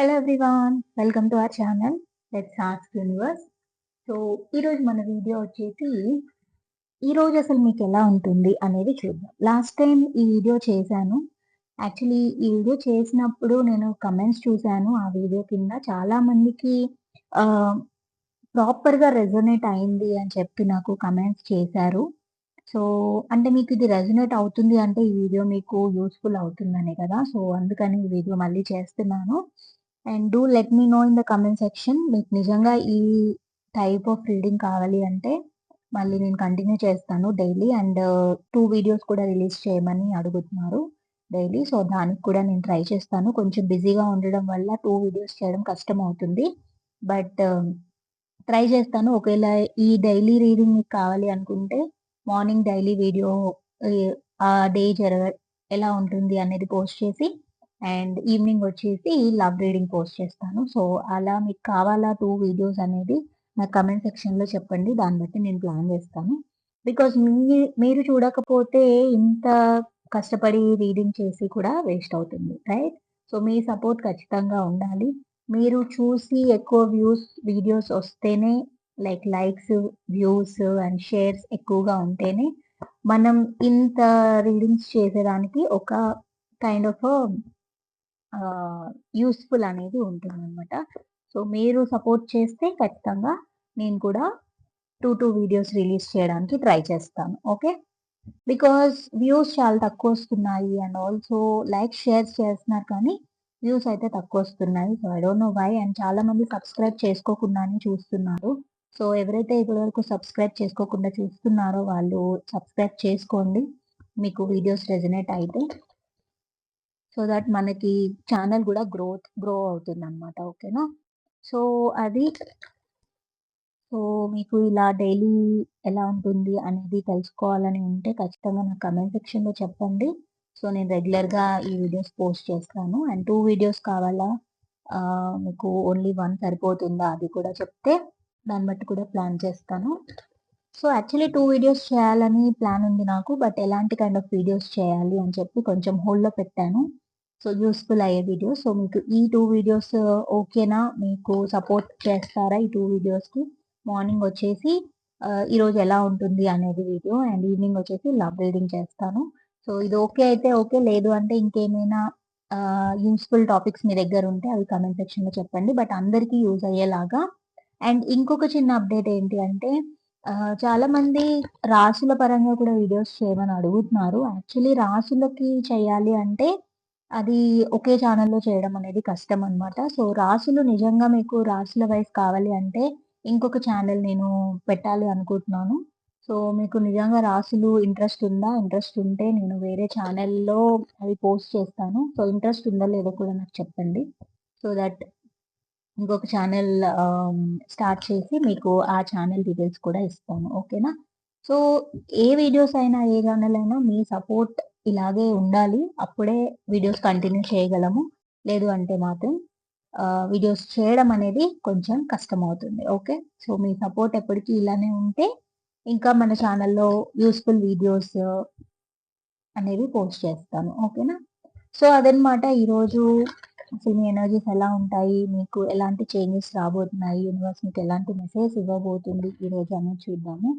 Hello everyone welcome to our channel let's ask universe so ఈరోజు మన video వచ్చేసి ఈరోజు అసలు మీకు ఎలా ఉంటుంది అనేది చూద్దాం. లాస్ట్ టైం ఈ వీడియో చేశాను. యాక్చువల్లీ ఈ వీడియో చేసినప్పుడు నేను కమెంట్స్ చూశాను. ఆ వీడియో కింద చాలా మందికి ప్రాపర్గా రెజొనేట్ అయింది అని చెప్పి నాకు కమెంట్స్ చేశారు. సో అంటే మీకు ఇది రెజొనేట్ అవుతుంది అంటే ఈ వీడియో మీకు యూస్ఫుల్ అవుతుందనే కదా. సో అందుకని ఈ వీడియో మళ్ళీ చేస్తున్నాను. And do let me know in the comment section మీకు నిజంగా ఈ టైప్ ఆఫ్ రీడింగ్ కావాలి అంటే మళ్ళీ నేను కంటిన్యూ చేస్తాను డైలీ అండ్ టూ వీడియోస్ కూడా రిలీజ్ చేయమని అడుగుతున్నారు డైలీ సో దానికి కూడా నేను ట్రై చేస్తాను. కొంచెం బిజీగా ఉండడం వల్ల టూ వీడియోస్ చేయడం కష్టం అవుతుంది బట్ ట్రై um, చేస్తాను. ఒకవేళ ఈ డైలీ రీడింగ్ మీకు కావాలి అనుకుంటే మార్నింగ్ డైలీ వీడియో ఆ డే జరగ ఎలా ఉంటుంది అనేది పోస్ట్ చేసి అండ్ ఈవినింగ్ వచ్చేసి లవ్ రీడింగ్ పోస్ట్ చేస్తాను. సో అలా మీకు కావాలా టూ వీడియోస్ అనేది నాకు కమెంట్ సెక్షన్లో చెప్పండి. దాన్ని బట్టి నేను ప్లాన్ చేస్తాను. బికాజ్ మీ మీరు చూడకపోతే ఇంత కష్టపడి రీడింగ్ చేసి కూడా వేస్ట్ అవుతుంది. రైట్? సో మీ సపోర్ట్ ఖచ్చితంగా ఉండాలి. మీరు చూసి ఎక్కువ వ్యూస్ వీడియోస్ వస్తేనే like likes views and shares ఎక్కువగా ఉంటేనే మనం ఇంత రీడింగ్స్ చేసేదానికి ఒక కైండ్ ఆఫ్ యూస్ఫుల్ అనేది ఉంటుంది అనమాట సో మీరు సపోర్ట్ చేస్తే ఖచ్చితంగా నేను కూడా టూ టూ వీడియోస్ రిలీజ్ చేయడానికి ట్రై చేస్తాను. ఓకే? బికాస్ వ్యూస్ చాలా తక్కువ వస్తున్నాయి అండ్ ఆల్సో లైక్ షేర్ చేస్తున్నారు కానీ వ్యూస్ అయితే తక్కువ వస్తున్నాయి. So I don't know why. And చాలా మంది సబ్స్క్రైబ్ చేసుకోకుండానే చూస్తున్నారు. సో ఎవరైతే ఇప్పటివరకు సబ్స్క్రైబ్ చేసుకోకుండా చూస్తున్నారో వాళ్ళు సబ్స్క్రైబ్ చేసుకోండి. మీకు వీడియోస్ రెజనేట్ అయితే. సో దట్ మనకి ఛానల్ కూడా గ్రోత్ గ్రో అవుతుంది అనమాట ఓకేనా? సో అది సో మీకు ఇలా డైలీ ఎలా ఉంటుంది అనేది తెలుసుకోవాలని ఉంటే ఖచ్చితంగా నా కమెంట్ సెక్షన్లో చెప్పండి. సో నేను రెగ్యులర్గా ఈ వీడియోస్ పోస్ట్ చేస్తాను. అండ్ టూ వీడియోస్ కావాలా? మీకు ఓన్లీ వన్ సరిపోతుందా? అది కూడా చెప్తే దాన్ని బట్టి కూడా ప్లాన్ చేస్తాను. సో యాక్చువల్లీ టూ వీడియోస్ చేయాలని ప్లాన్ ఉంది నాకు. బట్ ఎలాంటి కైండ్ ఆఫ్ వీడియోస్ చేయాలి అని చెప్పి కొంచెం హోల్డ్లో పెట్టాను. సో యూస్ఫుల్ అయ్యే వీడియో సో మీకు ఈ టూ వీడియోస్ ఓకేనా మీకు సపోర్ట్ చేస్తారా ఈ టూ వీడియోస్కి మార్నింగ్ వచ్చేసి ఈరోజు ఎలా ఉంటుంది అనేది వీడియో అండ్ ఈవినింగ్ వచ్చేసి లవ్ రీడింగ్ చేస్తాను. సో ఇది ఓకే అయితే ఓకే లేదు అంటే ఇంకేమైనా యూస్ఫుల్ టాపిక్స్ మీ దగ్గర ఉంటే అవి కమెంట్ సెక్షన్లో చెప్పండి. బట్ అందరికీ యూజ్ అయ్యేలాగా. అండ్ ఇంకొక చిన్న అప్డేట్ ఏంటి అంటే చాలా మంది రాసుల పరంగా కూడా వీడియోస్ చేయమని అడుగుతున్నారు. యాక్చువల్లీ రాసులకి చేయాలి అంటే అది ఒకే ఛానల్లో చేయడం అనేది కష్టం అనమాట సో రాసులు నిజంగా మీకు రాసుల వైస్ కావాలి అంటే ఇంకొక ఛానల్ నేను పెట్టాలి అనుకుంటున్నాను. సో మీకు నిజంగా రాసులు ఇంట్రెస్ట్ ఉందా? ఇంట్రెస్ట్ ఉంటే నేను వేరే ఛానల్లో అవి పోస్ట్ చేస్తాను. సో ఇంట్రెస్ట్ ఉందా లేదో కూడా నాకు చెప్పండి. సో దట్ ఇంకొక ఛానల్ స్టార్ట్ um, చేసి మీకు ఆ ఛానల్ డీటెయిల్స్ కూడా ఇస్తాను. ఓకేనా సో ఏ వీడియోస్ అయినా ఏ ఛానల్ అయినా మీ సపోర్ట్ ఇలాగే ఉండాలి. అప్పుడే వీడియోస్ కంటిన్యూ చేయగలము. లేదు అంటే మాత్రం వీడియోస్ చేయడం అనేది కొంచెం కష్టం అవుతుంది ఓకే? సో మీ సపోర్ట్ ఎప్పటికీ ఇలానే ఉంటే ఇంకా మన ఛానల్లో యూస్ఫుల్ వీడియోస్ అనేవి పోస్ట్ చేస్తాను. ఓకేనా? సో అదనమాట ఈరోజు అసలు మీ ఎనర్జీస్ ఎలా ఉంటాయి? మీకు ఎలాంటి చేంజెస్ రాబోతున్నాయి? యూనివర్స్ మీకు ఎలాంటి మెసేజ్ ఇవ్వబోతుంది? ఈరోజు అనేది చూద్దాము.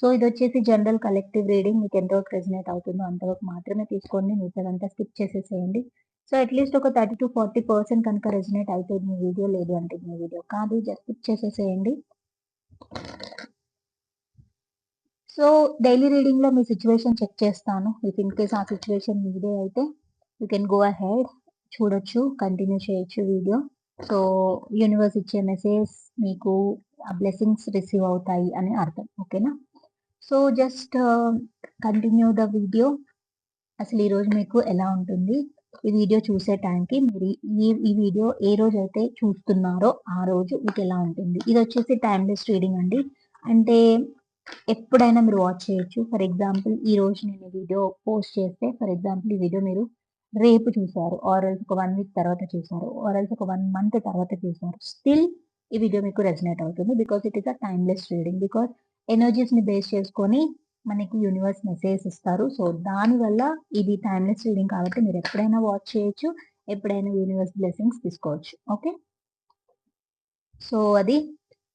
సో ఇది వచ్చేసి జనరల్ కలెక్టివ్ రీడింగ్. మీకు ఎంతవరకు రెజినేట్ అవుతుందో అంతవరకు మాత్రమే తీసుకోండి. మిగతాదంతా స్కిప్ చేసేసేయండి. సో అట్లీస్ట్ ఒక థర్టీ టు ఫార్టీ పర్సెంట్ కనుక రెజినేట్ అయితే మీ వీడియో లేదు అంటే మీ వీడియో కాదు జస్ట్ స్కిప్ చేసేసేయండి. సో డైలీ రీడింగ్లో మీ సిచ్యువేషన్ చెక్ చేస్తాను. ఇఫ్ ఇన్ కేస్ ఆ సిచ్యువేషన్ మీదే అయితే యూ కెన్ గో అహెడ్ చూడొచ్చు కంటిన్యూ చేయొచ్చు వీడియో. సో యూనివర్స్ ఇచ్చే మెసేజ్ మీకు ఆ బ్లెస్సింగ్స్ రిసీవ్ అవుతాయి అని అర్థం. ఓకేనా? So just continue the video అసలు ఈరోజు మీకు ఎలా ఉంటుంది? ఈ వీడియో చూసే టైంకి మీరు ఈ ఈ వీడియో ఏ రోజు అయితే చూస్తున్నారో ఆ రోజు మీకు ఎలా ఉంటుంది? ఇది వచ్చేసి టైమ్లెస్ రీడింగ్ అండి. అంటే ఎప్పుడైనా మీరు వాచ్ చేయొచ్చు. ఫర్ ఎగ్జాంపుల్ ఈ రోజు నేను వీడియో పోస్ట్ చేస్తే ఫర్ ఎగ్జాంపుల్ ఈ వీడియో మీరు రేపు చూసారు. ఆరల్స్ ఒక వన్ వీక్ తర్వాత చూసారు. ఆరల్స్ ఒక వన్ మంత్ తర్వాత చూసారు. స్టిల్ ఈ వీడియో మీకు రెజినేట్ అవుతుంది because it is a timeless reading because ఎనర్జీస్ని base చేసుకొని మనకి యూనివర్స్ మెసేజ్ ఇస్తారు. సో దానివల్ల ఇది టైమ్లెస్ రీడింగ్ కాబట్టి మీరు ఎప్పుడైనా వాచ్ చేయొచ్చు ఎప్పుడైనా యూనివర్స్ బ్లెస్సింగ్స్ తీసుకోవచ్చు. ఓకే సో అది.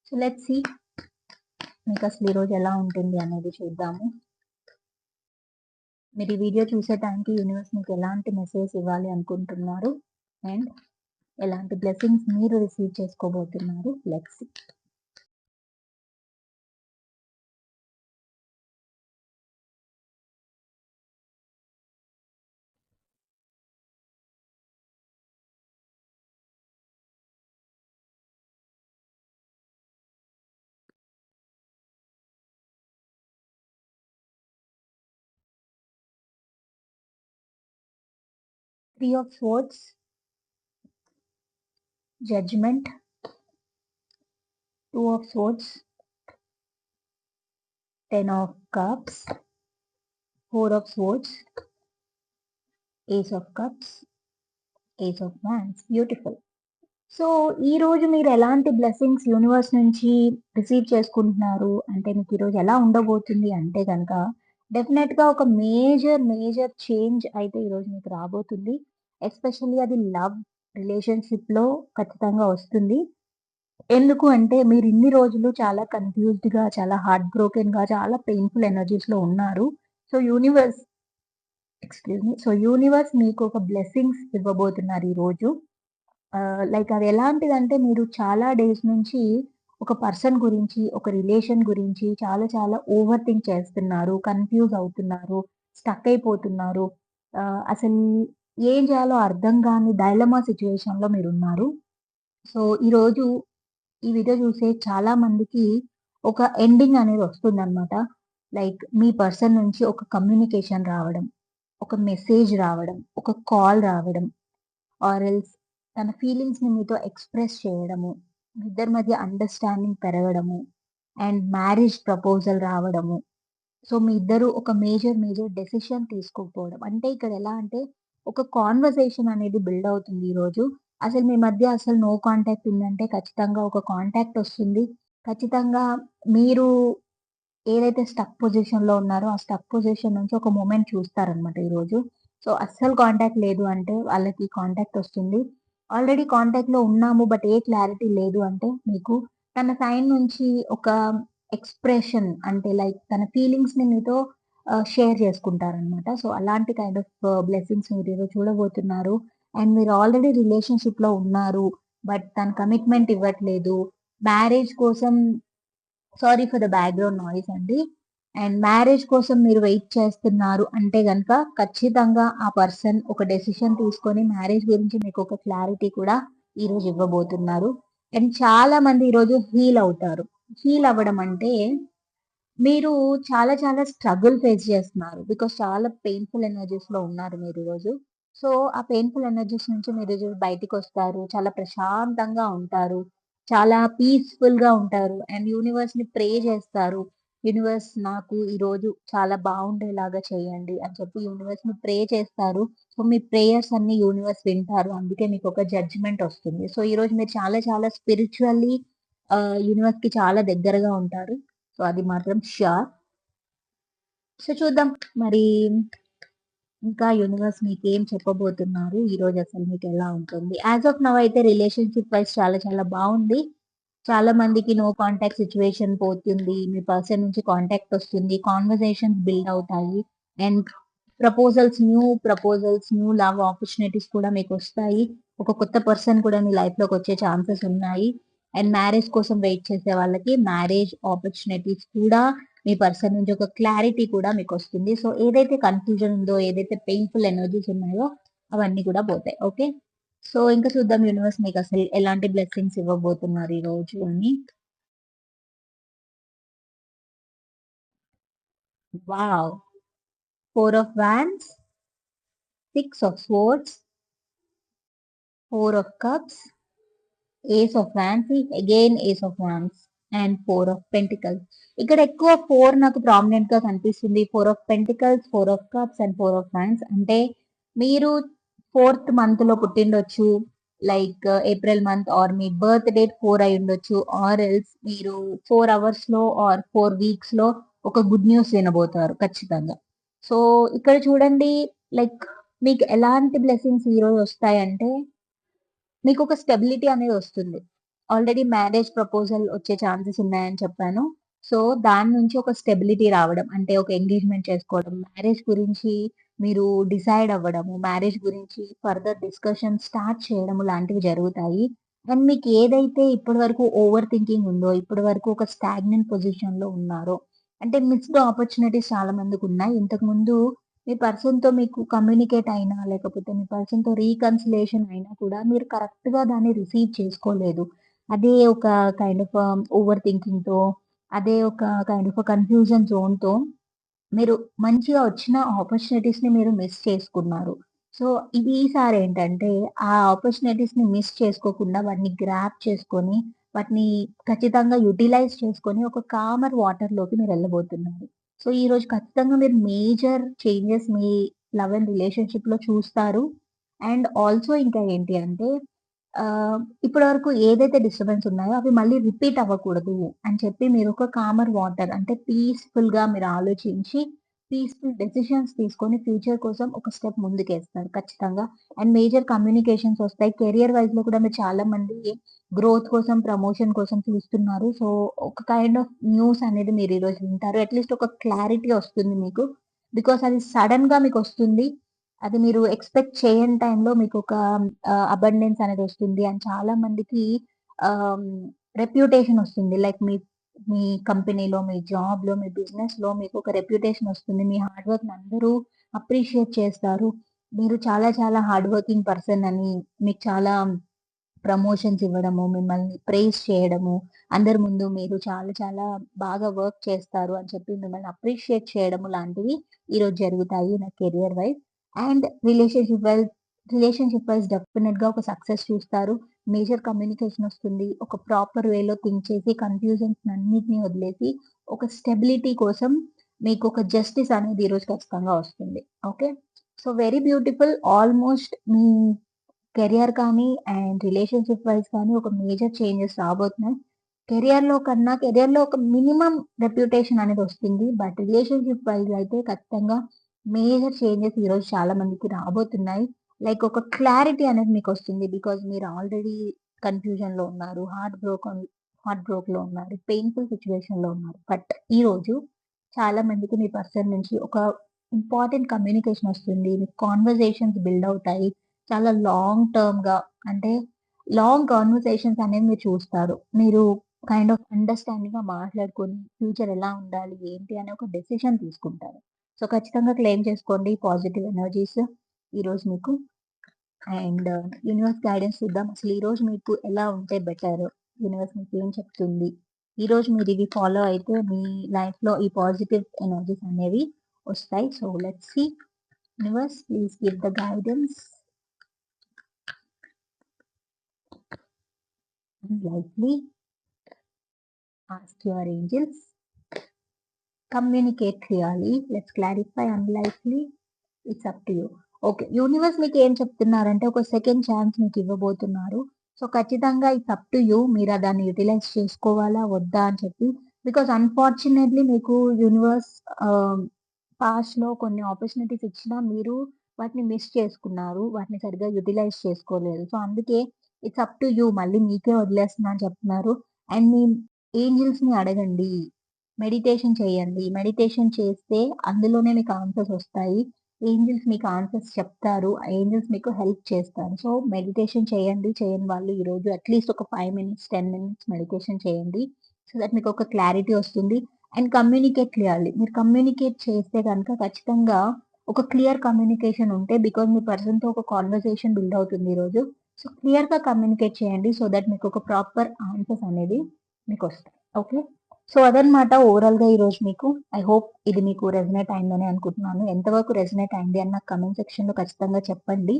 సో లెట్ సి మీకు అసలు ఈరోజు ఎలా ఉంటుంది అనేది చూద్దాము. మీరు ఈ వీడియో చూసే టైంకి యూనివర్స్ మీకు ఎలాంటి మెసేజ్ ఇవ్వాలి అనుకుంటున్నారు? అండ్ ఎలాంటి బ్లెస్సింగ్స్ మీరు receive చేసుకోబోతున్నారు? Let's three of fourths judgement two of fourths ten of cups four of fourths ace of cups ace of wands beautiful so ఈరోజు మీరు ఎలాంటి బ్లెస్సింగ్స్ యూనివర్స్ నుంచి రిసీవ్ చేసుకుంటున్నారు అంటే మీకు ఈరోజు ఎలా ఉండబోతుంది అంటే కనుక డెఫినెట్గా ఒక మేజర్ మేజర్ చేంజ్ అయితే ఈరోజు మీకు రాబోతుంది ఎస్పెషల్లీ అది లవ్ రిలేషన్షిప్లో ఖచ్చితంగా వస్తుంది. ఎందుకు అంటే మీరు ఇన్ని రోజులు చాలా కన్ఫ్యూజ్డ్గా చాలా హార్ట్ బ్రోకెన్గా చాలా పెయిన్ఫుల్ ఎనర్జీస్లో ఉన్నారు. So universe excuse me so universe మీకు ఒక బ్లెస్సింగ్స్ ఇవ్వబోతున్నారు ఈరోజు లైక్ uh, అది ఎలాంటిదంటే మీరు చాలా డేస్ నుంచి ఒక పర్సన్ గురించి ఒక రిలేషన్ గురించి చాలా చాలా ఓవర్ థింక్ చేస్తున్నారు కన్ఫ్యూజ్ అవుతున్నారు స్టక్ అయిపోతున్నారు. Uh, అసలు ఏం చేయాలో అర్థం కాని డైలమా సిచ్యువేషన్లో మీరు ఉన్నారు సో ఈరోజు ఈ వీడియో చూసే చాలా మందికి ఒక ఎండింగ్ అనేది వస్తుందన్నమాట. లైక్ మీ పర్సన్ నుంచి ఒక కమ్యూనికేషన్ రావడం ఒక మెసేజ్ రావడం ఒక కాల్ రావడం ఆర్ ఎల్స్ తన ఫీలింగ్స్ని మీతో ఎక్స్ప్రెస్ చేయడము ఇద్దరి మధ్య అండర్స్టాండింగ్ పెరగడము అండ్ మ్యారేజ్ ప్రపోజల్ రావడము. సో మీ ఇద్దరు ఒక మేజర్ మేజర్ డెసిషన్ తీసుకోకపోవడం అంటే ఇక్కడ ఎలా అంటే ఒక కాన్వర్సేషన్ అనేది బిల్డ్ అవుతుంది ఈరోజు అసలు మీ మధ్య అసలు నో కాంటాక్ట్ ఉందంటే ఖచ్చితంగా ఒక కాంటాక్ట్ వస్తుంది. ఖచ్చితంగా మీరు ఏదైతే స్టక్ పొజిషన్లో ఉన్నారో ఆ స్టక్ పొజిషన్ నుంచి ఒక మూమెంట్ చూస్తారనమాట ఈరోజు సో అస్సలు కాంటాక్ట్ లేదు అంటే వాళ్ళకి కాంటాక్ట్ వస్తుంది. ఆల్రెడీ కాంటాక్ట్లో ఉన్నాము బట్ ఏ క్లారిటీ లేదు అంటే మీకు తన సైన్ నుంచి ఒక ఎక్స్ప్రెషన్ అంటే లైక్ తన ఫీలింగ్స్ని మీతో షేర్ చేసుకుంటారనమాట సో అలాంటి కైండ్ ఆఫ్ బ్లెస్సింగ్స్ మీరు ఏదో చూడబోతున్నారు. అండ్ మీరు ఆల్రెడీ రిలేషన్షిప్లో ఉన్నారు బట్ తన కమిట్మెంట్ ఇవ్వట్లేదు. మ్యారేజ్ కోసం sorry for the background noise అండి. అండ్ మ్యారేజ్ కోసం మీరు వెయిట్ చేస్తున్నారు అంటే కనుక ఖచ్చితంగా ఆ పర్సన్ ఒక డెసిషన్ తీసుకొని మ్యారేజ్ గురించి మీకు ఒక క్లారిటీ కూడా ఈరోజు ఇవ్వబోతున్నారు. అండ్ చాలా మంది ఈరోజు హీల్ అవుతారు. హీల్ అవ్వడం అంటే మీరు చాలా చాలా స్ట్రగుల్ ఫేస్ చేస్తున్నారు. బికాస్ చాలా పెయిన్ఫుల్ ఎనర్జీస్లో ఉన్నారు మీరు ఈరోజు సో ఆ పెయిన్ఫుల్ ఎనర్జీస్ నుంచి మీరు బయటికి వస్తారు. చాలా ప్రశాంతంగా ఉంటారు. చాలా పీస్ఫుల్గా ఉంటారు. అండ్ యూనివర్స్ని ప్రే చేస్తారు. యూనివర్స్ నాకు ఈరోజు చాలా బాగుండేలాగా చేయండి అని చెప్పి యూనివర్స్ని ప్రే చేస్తారు. సో మీ ప్రేయర్స్ అన్ని యూనివర్స్ వింటారు. అందుకే మీకు ఒక జడ్జిమెంట్ వస్తుంది. సో ఈ రోజు మీరు చాలా చాలా స్పిరిచువల్లీ యూనివర్స్కి చాలా దగ్గరగా ఉంటారు. సో అది మాత్రం షార్ సో చూద్దాం. మరి ఇంకా యూనివర్స్ మీకు ఏం చెప్పబోతున్నారు? ఈ రోజు అసలు మీకు ఎలా ఉంటుంది? యాజ్ ఆఫ్ నవ్ అయితే రిలేషన్షిప్ వైజ్ చాలా చాలా బాగుంది. చాలా మందికి నో కాంటాక్ట్ సిచ్యువేషన్ పోతుంది. మీ పర్సన్ నుంచి కాంటాక్ట్ వస్తుంది. కాన్వర్సేషన్స్ బిల్డ్ అవుతాయి. And proposals new proposals new love opportunities కూడా మీకు వస్తాయి. ఒక కొత్త పర్సన్ కూడా మీ లైఫ్లోకి వచ్చే ఛాన్సెస్ ఉన్నాయి. అండ్ మ్యారేజ్ కోసం వెయిట్ చేసే వాళ్ళకి మ్యారేజ్ ఆపర్చునిటీస్ కూడా మీ పర్సన్ నుంచి ఒక క్లారిటీ కూడా మీకు వస్తుంది. సో ఏదైతే కన్ఫ్యూజన్ ఉందో ఏదైతే పెయిన్ఫుల్ ఎనర్జీస్ ఉన్నాయో అవన్నీ కూడా పోతాయి. ఓకే సో ఇంకా చూద్దాం యూనివర్స్ మీకు అసలు ఎలాంటి బ్లెస్సింగ్స్ ఇవ్వబోతున్నారు ఈ రోజు అని. Wow four of wands six of swords four of cups ace of wands again ace of wands and four of pentacles ఇక్కడ ఎక్కువ ఫోర్ నాకు ప్రామినెంట్గా కనిపిస్తుంది. Four of pentacles four of cups and four of wands అంటే మీరు fourth మంత్లో పుట్టిండొచ్చు. Like April month or మీ బర్త్ డేట్ ఫోర్ అయి ఉండొచ్చు. ఆర్ ఎల్స్ మీరు ఫోర్ అవర్స్లో ఆర్ ఫోర్ వీక్స్లో ఒక గుడ్ న్యూస్ వినబోతారు ఖచ్చితంగా. సో ఇక్కడ చూడండి లైక్ మీకు ఎలాంటి బ్లెస్సింగ్స్ ఈరోజు వస్తాయంటే మీకు ఒక స్టెబిలిటీ అనేది వస్తుంది. ఆల్రెడీ మ్యారేజ్ ప్రపోజల్ వచ్చే ఛాన్సెస్ ఉన్నాయని చెప్పాను. సో దాని నుంచి ఒక స్టెబిలిటీ రావడం అంటే ఒక ఎంగేజ్మెంట్ చేసుకోవడం మ్యారేజ్ గురించి మీరు డిసైడ్ అవ్వడము మ్యారేజ్ గురించి ఫర్దర్ డిస్కషన్ స్టార్ట్ చేయడము లాంటివి జరుగుతాయి. అండ్ మీకు ఏదైతే ఇప్పటి వరకు ఓవర్ థింకింగ్ ఉందో ఇప్పటి వరకు ఒక స్టాగ్నెంట్ పొజిషన్లో ఉన్నారో అంటే మిస్డ్ ఆపర్చునిటీస్ చాలా మందికి ఉన్నాయి. ఇంతకు ముందు మీ పర్సన్తో మీకు కమ్యూనికేట్ అయినా లేకపోతే మీ పర్సన్తో రీకన్సిలేషన్ అయినా కూడా మీరు కరెక్ట్గా దాన్ని రిసీవ్ చేసుకోలేదు. అదే ఒక కైండ్ ఆఫ్ ఓవర్ థింకింగ్తో అదే ఒక కైండ్ ఆఫ్ కన్ఫ్యూజన్ జోన్తో మీరు మంచిగా వచ్చిన ఆపర్చునిటీస్ని మీరు మిస్ చేసుకున్నారు. సో ఇది ఈసారి ఏంటంటే ఆ ఆపర్చునిటీస్ని మిస్ చేసుకోకుండా వాటిని గ్రాప్ చేసుకొని వాటిని ఖచ్చితంగా యూటిలైజ్ చేసుకొని ఒక కామర్ వాటర్లోకి మీరు వెళ్ళబోతున్నారు. సో ఈ రోజు ఖచ్చితంగా మీరు మేజర్ చేంజెస్ మీ లవ్ అండ్ రిలేషన్షిప్లో చూస్తారు. అండ్ ఆల్సో ఇంకా ఏంటి అంటే ఇప్పటి వరకు ఏదైతే డిస్టర్బెన్స్ ఉన్నాయో అవి మళ్ళీ రిపీట్ అవ్వకూడదు అని చెప్పి మీరు ఒక కామర్ వాటర్ అంటే పీస్ఫుల్గా మీరు ఆలోచించి పీస్ఫుల్ డెసిషన్స్ తీసుకొని ఫ్యూచర్ కోసం ఒక స్టెప్ ముందుకేస్తారు ఖచ్చితంగా. అండ్ మేజర్ కమ్యూనికేషన్స్ వస్తాయి. కెరియర్ వైజ్లో కూడా మీరు చాలా మంది గ్రోత్ కోసం ప్రమోషన్ కోసం చూస్తున్నారు. సో ఒక కైండ్ ఆఫ్ న్యూస్ అనేది మీరు ఈరోజు వింటారు. అట్లీస్ట్ ఒక క్లారిటీ వస్తుంది మీకు. బికాస్ అది సడన్గా మీకు వస్తుంది. అది మీరు ఎక్స్పెక్ట్ చేయని టైంలో మీకు ఒక అబండెన్స్ అనేది వస్తుంది. అండ్ చాలా మందికి రెప్యూటేషన్ వస్తుంది. లైక్ మీ మీ కంపెనీలో, మీ జాబ్‌లో, మీ బిజినెస్‌లో మీకు ఒక రెప్యుటేషన్ వస్తుంది. మీ హార్డ్ వర్క్‌ని అందరూ అప్రిషియేట్ చేస్తారు. మీరు చాలా చాలా హార్డ్ వర్కింగ్ పర్సన్ అని మీకు చాలా ప్రమోషన్స్ ఇవ్వడము, మిమ్మల్ని ప్రేస్ చేయడము, అందరి ముందు మీరు చాలా చాలా బాగా వర్క్ చేస్తారు అని చెప్పి మిమ్మల్ని అప్రిషియేట్ చేయడము లాంటివి ఈరోజు జరుగుతాయి నా career wise. And relationship wise relationship wise డెఫినెట్‌గా ఒక సక్సెస్ చూస్తారు. మేజర్ కమ్యూనికేషన్ వస్తుంది. ఒక ప్రాపర్ వేలో థింక్ చేసి కన్‌ఫ్యూజన్స్ అన్నిటిని వదిలేసి ఒక స్టెబిలిటీ కోసం మీకు ఒక జస్టిస్ అనేది ఈరోజు ఖచ్చితంగా వస్తుంది. Okay. So, very beautiful almost మీ కెరియర్ కానీ అండ్ రిలేషన్‌షిప్ వైజ్ కానీ ఒక మేజర్ చేంజెస్ రాబోతున్నాయి. కెరియర్‌లో కన్నా కెరియర్‌లో ఒక మినిమమ్ రెప్యుటేషన్ అనేది వస్తుంది. బట్ రిలేషన్‌షిప్ వైజ్ అయితే ఖచ్చితంగా మేజర్ చేంజెస్ ఈరోజు చాలా మందికి రాబోతున్నాయి. లైక్ ఒక క్లారిటీ అనేది మీకు వస్తుంది బికాజ్ మీరు ఆల్రెడీ కన్ఫ్యూజన్లో ఉన్నారు హార్ట్ బ్రోక్ హార్ట్ బ్రోక్లో ఉన్నారు పెయిన్ఫుల్ సిచ్యువేషన్లో ఉన్నారు. బట్ ఈ రోజు చాలా మందికి మీ పర్సన్ నుంచి ఒక ఇంపార్టెంట్ కమ్యూనికేషన్ వస్తుంది. మీ కాన్వర్జేషన్స్ బిల్డ్ అవుతాయి. చాలా లాంగ్ టర్మ్గా అంటే లాంగ్ కాన్వర్సేషన్స్ అనేది మీరు చూస్తారు. మీరు కైండ్ ఆఫ్ అండర్స్టాండింగ్గా మాట్లాడుకొని ఫ్యూచర్ ఎలా ఉండాలి ఏంటి అనే ఒక డెసిషన్ తీసుకుంటారు. సో ఖచ్చితంగా క్లెయిమ్ చేసుకోండి. పాజిటివ్ ఎనర్జీస్ ఈరోజు మీకు అండ్ యూనివర్స్ గైడెన్స్ చూద్దాం. అసలు ఈ రోజు మీకు ఎలా ఉంటే బెటర్? యూనివర్స్ మీకు ఏం చెప్తుంది? ఈ రోజు మీరు ఇవి ఫాలో అయితే మీ లైఫ్లో ఈ పాజిటివ్ ఎనర్జీస్ అనేవి వస్తాయి. So let see. Universe please give the guidance. Lightly ask your angels communicate చేయాలి. Let's clarify unlikely it's up to you. Okay. Universe మీకు ఏం చెప్తున్నారంటే ఒక సెకండ్ ఛాన్స్ మీకు ఇవ్వబోతున్నారు సో ఖచ్చితంగా ఇట్స్ అప్ టు యూ. మీరు దాన్ని యూటిలైజ్ చేసుకోవాలా? వద్దా? అని చెప్పి. బికాస్ అన్ఫార్చునేట్లీ మీకు యూనివర్స్ పాస్ట్లో కొన్ని ఆపర్చునిటీస్ ఇచ్చినా మీరు వాటిని మిస్ చేసుకున్నారు. వాటిని సరిగ్గా యూటిలైజ్ చేసుకోలేదు. సో అందుకే ఇట్స్ అప్ టు యూ. మళ్ళీ మీకే వదిలేస్తున్నా అని చెప్తున్నారు. అండ్ మీ ఏంజిల్స్ని అడగండి. మెడిటేషన్ చేయండి. మెడిటేషన్ చేస్తే అందులోనే మీకు ఆన్సర్స్ వస్తాయి. ఏంజిల్స్ మీకు ఆన్సర్స్ చెప్తారు. ఏంజిల్స్ మీకు హెల్ప్ చేస్తారు. సో మెడిటేషన్ చేయండి. చేయని వాళ్ళు ఈరోజు అట్లీస్ట్ ఒక five minutes ten minutes meditation చేయండి. సో దట్ మీకు ఒక క్లారిటీ వస్తుంది. అండ్ కమ్యూనికేట్ క్లియర్లీ మీరు కమ్యూనికేట్ చేస్తే కనుక ఖచ్చితంగా ఒక క్లియర్ కమ్యూనికేషన్ ఉంటే బికాజ్ మీ పర్సన్తో ఒక కాన్వర్సేషన్ బిల్డ్ అవుతుంది ఈరోజు సో క్లియర్గా కమ్యూనికేట్ చేయండి సో దట్ మీకు ఒక ప్రాపర్ ఆన్సర్స్ అనేది మీకు వస్తాయి. ఓకే సో అదనమాట ఓవరాల్గా ఈరోజు మీకు. ఐ హోప్ ఇది మీకు రెజనేట్ అయిందని అనుకుంటున్నాను. ఎంతవరకు రెజనేట్ అయింది అన్న కమెంట్ సెక్షన్లో ఖచ్చితంగా చెప్పండి.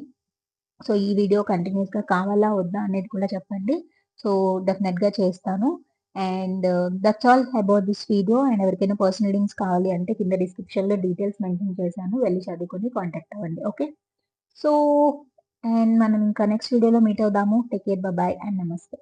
సో ఈ వీడియో కంటిన్యూస్గా కావాలా వద్దా అనేది కూడా చెప్పండి. సో డెఫినెట్గా చేస్తాను. And that's all about this video and ఎవరికైనా పర్సనల్ లింక్స్ కావాలి అంటే కింద డిస్క్రిప్షన్లో డీటెయిల్స్ మెన్షన్ చేశాను. వెళ్ళి చదువుకొని కాంటాక్ట్ అవ్వండి. ఓకే సో అండ్ మనం ఇంకా నెక్స్ట్ వీడియోలో మీట్ అవుదాము. టేక్ కేర్ బాయ్ అండ్ నమస్తే